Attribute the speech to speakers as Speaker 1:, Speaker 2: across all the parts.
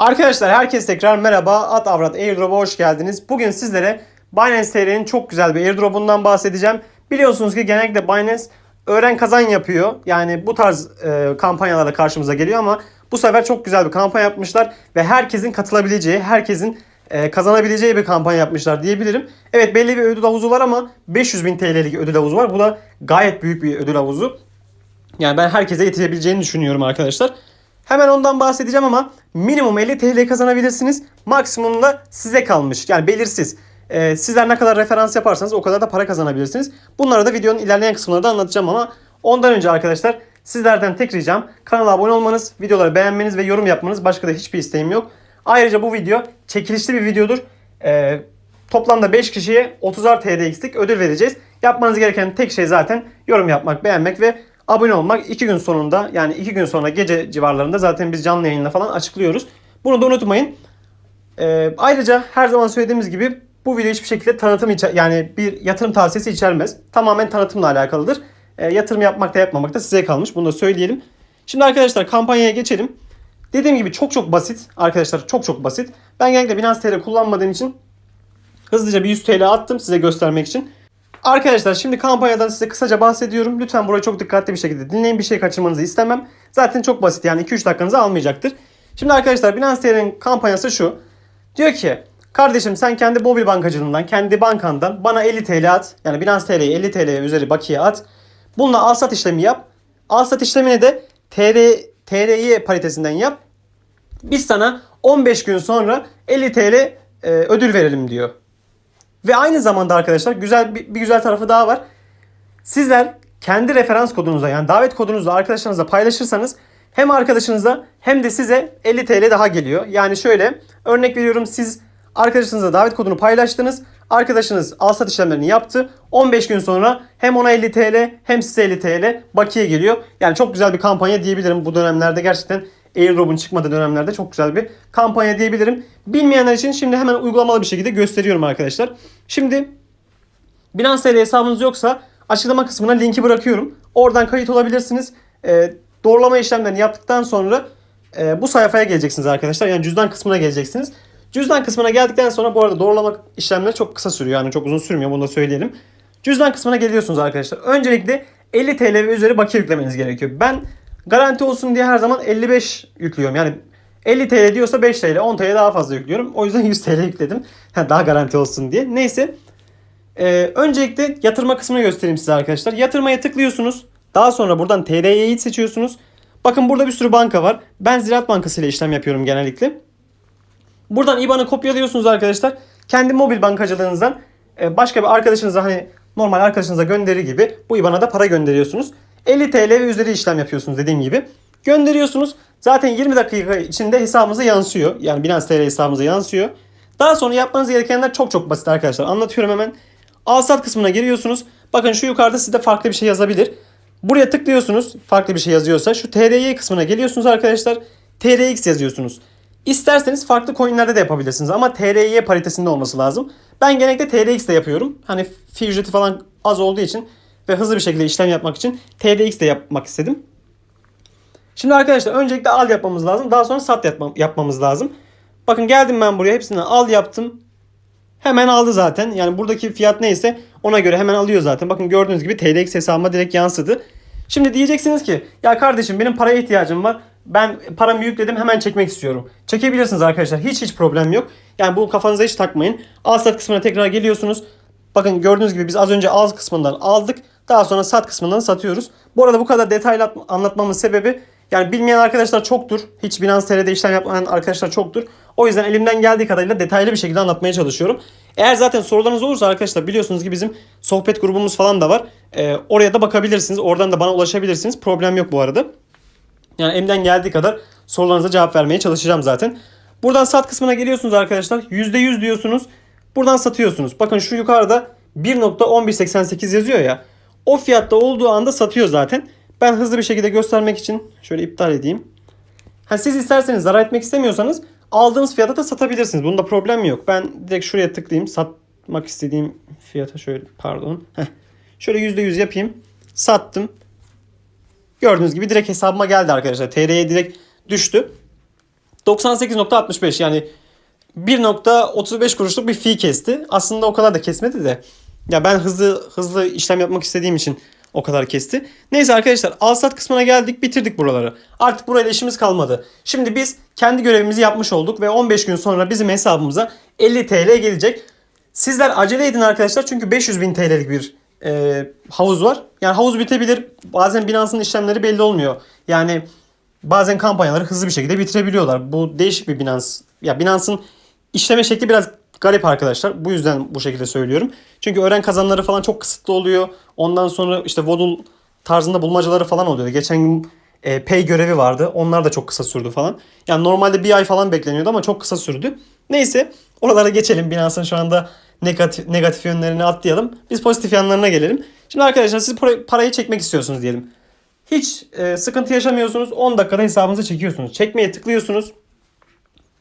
Speaker 1: Arkadaşlar herkes tekrar merhaba. At Avrat Airdrop'a hoş geldiniz. Bugün sizlere Binance TR'nin çok güzel bir airdrop'undan bahsedeceğim. Biliyorsunuz ki genellikle Binance öğren kazan yapıyor. Yani bu tarz e, kampanyalarla karşımıza geliyor ama bu sefer çok güzel bir kampanya yapmışlar ve herkesin katılabileceği, herkesin e, kazanabileceği bir kampanya yapmışlar diyebilirim. Evet belli bir ödül havuzu var ama 500 bin TL'lik ödül havuzu var. Bu da gayet büyük bir ödül havuzu. Yani ben herkese yetirebileceğini düşünüyorum arkadaşlar. Hemen ondan bahsedeceğim ama minimum 50 TL kazanabilirsiniz. Maksimum da size kalmış. Yani belirsiz. Ee, sizler ne kadar referans yaparsanız o kadar da para kazanabilirsiniz. Bunları da videonun ilerleyen kısımlarında anlatacağım ama ondan önce arkadaşlar sizlerden tek ricam kanala abone olmanız, videoları beğenmeniz ve yorum yapmanız. Başka da hiçbir isteğim yok. Ayrıca bu video çekilişli bir videodur. Ee, toplamda 5 kişiye 30'ar TL'lik ödül vereceğiz. Yapmanız gereken tek şey zaten yorum yapmak, beğenmek ve abone olmak. 2 gün sonunda yani 2 gün sonra gece civarlarında zaten biz canlı yayınla falan açıklıyoruz. Bunu da unutmayın. Ee, ayrıca her zaman söylediğimiz gibi bu video hiçbir şekilde tanıtım içer yani bir yatırım tavsiyesi içermez. Tamamen tanıtımla alakalıdır. Ee, yatırım yapmak da yapmamak da size kalmış. Bunu da söyleyelim. Şimdi arkadaşlar kampanyaya geçelim. Dediğim gibi çok çok basit. Arkadaşlar çok çok basit. Ben genellikle Binance TR kullanmadığım için hızlıca bir 100 TL attım size göstermek için. Arkadaşlar şimdi kampanyadan size kısaca bahsediyorum. Lütfen burayı çok dikkatli bir şekilde dinleyin. Bir şey kaçırmanızı istemem. Zaten çok basit yani 2-3 dakikanızı almayacaktır. Şimdi arkadaşlar Binance TR'nin kampanyası şu. Diyor ki kardeşim sen kendi mobil bankacılığından, kendi bankandan bana 50 TL at. Yani Binance TR'ye 50 TL üzeri bakiye at. Bununla al sat işlemi yap. Al sat işlemini de TR, TRY paritesinden yap. Biz sana 15 gün sonra 50 TL e, ödül verelim diyor. Ve aynı zamanda arkadaşlar güzel bir, bir güzel tarafı daha var. Sizler kendi referans kodunuza yani davet kodunuzu arkadaşlarınızla paylaşırsanız hem arkadaşınıza hem de size 50 TL daha geliyor. Yani şöyle örnek veriyorum siz arkadaşınıza davet kodunu paylaştınız. Arkadaşınız alsat işlemlerini yaptı. 15 gün sonra hem ona 50 TL hem size 50 TL bakiye geliyor. Yani çok güzel bir kampanya diyebilirim bu dönemlerde gerçekten Airdrop'un çıkmadığı dönemlerde çok güzel bir kampanya diyebilirim. Bilmeyenler için şimdi hemen uygulamalı bir şekilde gösteriyorum arkadaşlar. Şimdi Binance TL hesabınız yoksa açıklama kısmına linki bırakıyorum. Oradan kayıt olabilirsiniz. E, doğrulama işlemlerini yaptıktan sonra e, bu sayfaya geleceksiniz arkadaşlar. Yani cüzdan kısmına geleceksiniz. Cüzdan kısmına geldikten sonra bu arada doğrulama işlemleri çok kısa sürüyor. Yani çok uzun sürmüyor bunu da söyleyelim. Cüzdan kısmına geliyorsunuz arkadaşlar. Öncelikle 50 TL ve üzeri bakiye yüklemeniz gerekiyor. Ben garanti olsun diye her zaman 55 yüklüyorum. Yani 50 TL diyorsa 5 TL, 10 TL daha fazla yüklüyorum. O yüzden 100 TL yükledim. daha garanti olsun diye. Neyse. Ee, öncelikle yatırma kısmını göstereyim size arkadaşlar. Yatırmaya tıklıyorsunuz. Daha sonra buradan TRY'yi seçiyorsunuz. Bakın burada bir sürü banka var. Ben Ziraat Bankası ile işlem yapıyorum genellikle. Buradan IBAN'ı kopyalıyorsunuz arkadaşlar. Kendi mobil bankacılığınızdan e, başka bir arkadaşınıza hani normal arkadaşınıza gönderir gibi bu IBAN'a da para gönderiyorsunuz. 50 TL ve üzeri işlem yapıyorsunuz dediğim gibi. Gönderiyorsunuz. Zaten 20 dakika içinde hesabımıza yansıyor. Yani Binance TL hesabımıza yansıyor. Daha sonra yapmanız gerekenler çok çok basit arkadaşlar. Anlatıyorum hemen. Al kısmına giriyorsunuz. Bakın şu yukarıda sizde farklı bir şey yazabilir. Buraya tıklıyorsunuz. Farklı bir şey yazıyorsa şu TRY kısmına geliyorsunuz arkadaşlar. TRX yazıyorsunuz. İsterseniz farklı coinlerde de yapabilirsiniz ama TRY paritesinde olması lazım. Ben genellikle TRX de yapıyorum. Hani fi ücreti falan az olduğu için ve hızlı bir şekilde işlem yapmak için TRX de yapmak istedim. Şimdi arkadaşlar öncelikle al yapmamız lazım. Daha sonra sat yapma, yapmamız lazım. Bakın geldim ben buraya hepsinden al yaptım. Hemen aldı zaten. Yani buradaki fiyat neyse ona göre hemen alıyor zaten. Bakın gördüğünüz gibi TRX hesabıma direkt yansıdı. Şimdi diyeceksiniz ki ya kardeşim benim paraya ihtiyacım var. Ben paramı yükledim hemen çekmek istiyorum. Çekebilirsiniz arkadaşlar. Hiç hiç problem yok. Yani bu kafanıza hiç takmayın. Al sat kısmına tekrar geliyorsunuz. Bakın gördüğünüz gibi biz az önce al kısmından aldık. Daha sonra sat kısmından satıyoruz. Bu arada bu kadar detaylı anlatmamın sebebi yani bilmeyen arkadaşlar çoktur. Hiç Binance TR'de işlem yapmayan arkadaşlar çoktur. O yüzden elimden geldiği kadarıyla detaylı bir şekilde anlatmaya çalışıyorum. Eğer zaten sorularınız olursa arkadaşlar biliyorsunuz ki bizim sohbet grubumuz falan da var. Ee, oraya da bakabilirsiniz. Oradan da bana ulaşabilirsiniz. Problem yok bu arada. Yani elimden geldiği kadar sorularınıza cevap vermeye çalışacağım zaten. Buradan sat kısmına geliyorsunuz arkadaşlar. %100 diyorsunuz. Buradan satıyorsunuz. Bakın şu yukarıda 1.1188 yazıyor ya. O fiyatta olduğu anda satıyor zaten. Ben hızlı bir şekilde göstermek için şöyle iptal edeyim. Ha, siz isterseniz zarar etmek istemiyorsanız aldığınız fiyata da satabilirsiniz. Bunda problem yok. Ben direkt şuraya tıklayayım. Satmak istediğim fiyata şöyle pardon. Heh. Şöyle %100 yapayım. Sattım. Gördüğünüz gibi direkt hesabıma geldi arkadaşlar. TR'ye direkt düştü. 98.65 yani 1.35 kuruşluk bir fee kesti. Aslında o kadar da kesmedi de. Ya ben hızlı hızlı işlem yapmak istediğim için o kadar kesti. Neyse arkadaşlar al sat kısmına geldik bitirdik buraları. Artık burayla işimiz kalmadı. Şimdi biz kendi görevimizi yapmış olduk ve 15 gün sonra bizim hesabımıza 50 TL gelecek. Sizler acele edin arkadaşlar çünkü 500 bin TL'lik bir e, havuz var. Yani havuz bitebilir. Bazen Binance'ın işlemleri belli olmuyor. Yani bazen kampanyaları hızlı bir şekilde bitirebiliyorlar. Bu değişik bir Binance. Ya Binance'ın işleme şekli biraz garip arkadaşlar. Bu yüzden bu şekilde söylüyorum. Çünkü öğren kazanları falan çok kısıtlı oluyor. Ondan sonra işte Vodul tarzında bulmacaları falan oluyor. Geçen gün e, pay görevi vardı. Onlar da çok kısa sürdü falan. Yani normalde bir ay falan bekleniyordu ama çok kısa sürdü. Neyse oralara geçelim. Binance'ın şu anda negatif, negatif yönlerini atlayalım. Biz pozitif yanlarına gelelim. Şimdi arkadaşlar siz para- parayı çekmek istiyorsunuz diyelim. Hiç e, sıkıntı yaşamıyorsunuz. 10 dakikada hesabınıza çekiyorsunuz. Çekmeye tıklıyorsunuz.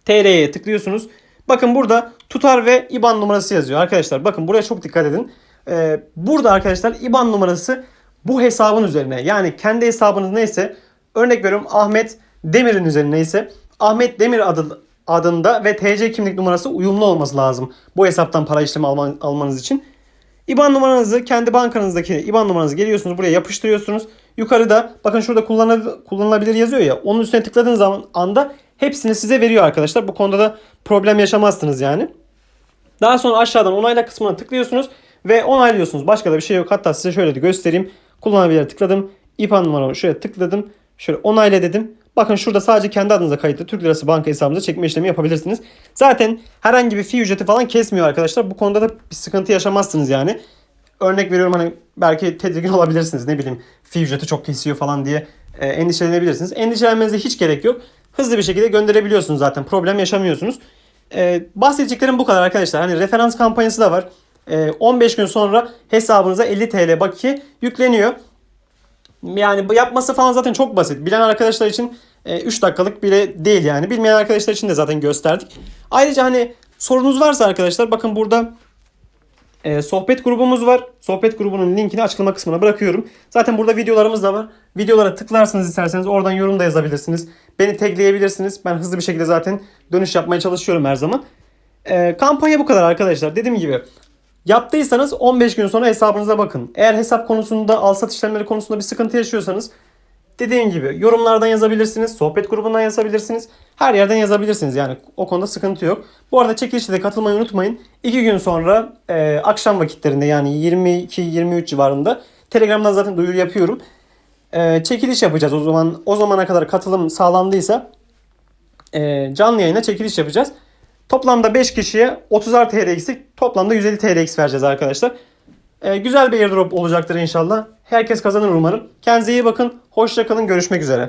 Speaker 1: TR'ye tıklıyorsunuz. Bakın burada tutar ve IBAN numarası yazıyor. Arkadaşlar bakın buraya çok dikkat edin. Ee, burada arkadaşlar IBAN numarası bu hesabın üzerine. Yani kendi hesabınız neyse örnek veriyorum Ahmet Demir'in üzerine ise Ahmet Demir adı, adında ve TC kimlik numarası uyumlu olması lazım. Bu hesaptan para işlemi alman- almanız için. IBAN numaranızı kendi bankanızdaki IBAN numaranızı geliyorsunuz buraya yapıştırıyorsunuz. Yukarıda bakın şurada kullanıl- kullanılabilir yazıyor ya. Onun üstüne tıkladığınız zaman anda hepsini size veriyor arkadaşlar. Bu konuda da problem yaşamazsınız yani. Daha sonra aşağıdan onayla kısmına tıklıyorsunuz ve onaylıyorsunuz. Başka da bir şey yok. Hatta size şöyle de göstereyim. Kullanabilir tıkladım. IBAN numaramı şöyle tıkladım. Şöyle onayla dedim. Bakın şurada sadece kendi adınıza kayıtlı Türk Lirası banka hesabınıza çekme işlemi yapabilirsiniz. Zaten herhangi bir fee ücreti falan kesmiyor arkadaşlar. Bu konuda da bir sıkıntı yaşamazsınız yani. Örnek veriyorum hani belki tedirgin olabilirsiniz. Ne bileyim fee ücreti çok kesiyor falan diye e, endişelenebilirsiniz. Endişelenmenize hiç gerek yok. Hızlı bir şekilde gönderebiliyorsunuz zaten. Problem yaşamıyorsunuz. E, bahsedeceklerim bu kadar arkadaşlar. Hani referans kampanyası da var. E, 15 gün sonra hesabınıza 50 TL bakiye yükleniyor. Yani yapması falan zaten çok basit. Bilen arkadaşlar için 3 dakikalık bile değil yani. Bilmeyen arkadaşlar için de zaten gösterdik. Ayrıca hani sorunuz varsa arkadaşlar bakın burada e, sohbet grubumuz var. Sohbet grubunun linkini açıklama kısmına bırakıyorum. Zaten burada videolarımız da var. Videolara tıklarsınız isterseniz oradan yorum da yazabilirsiniz. Beni tagleyebilirsiniz. Ben hızlı bir şekilde zaten dönüş yapmaya çalışıyorum her zaman. E, kampanya bu kadar arkadaşlar. Dediğim gibi Yaptıysanız 15 gün sonra hesabınıza bakın. Eğer hesap konusunda, al sat işlemleri konusunda bir sıkıntı yaşıyorsanız dediğim gibi yorumlardan yazabilirsiniz, sohbet grubundan yazabilirsiniz. Her yerden yazabilirsiniz yani o konuda sıkıntı yok. Bu arada çekilişe de katılmayı unutmayın. 2 gün sonra e, akşam vakitlerinde yani 22-23 civarında Telegram'dan zaten duyuru yapıyorum. E, çekiliş yapacağız o zaman. O zamana kadar katılım sağlandıysa e, canlı yayına çekiliş yapacağız. Toplamda 5 kişiye 30'ar TL eksik. Toplamda 150 TL eksik vereceğiz arkadaşlar. Ee, güzel bir airdrop olacaktır inşallah. Herkes kazanır umarım. Kendinize iyi bakın. Hoşça kalın. Görüşmek üzere.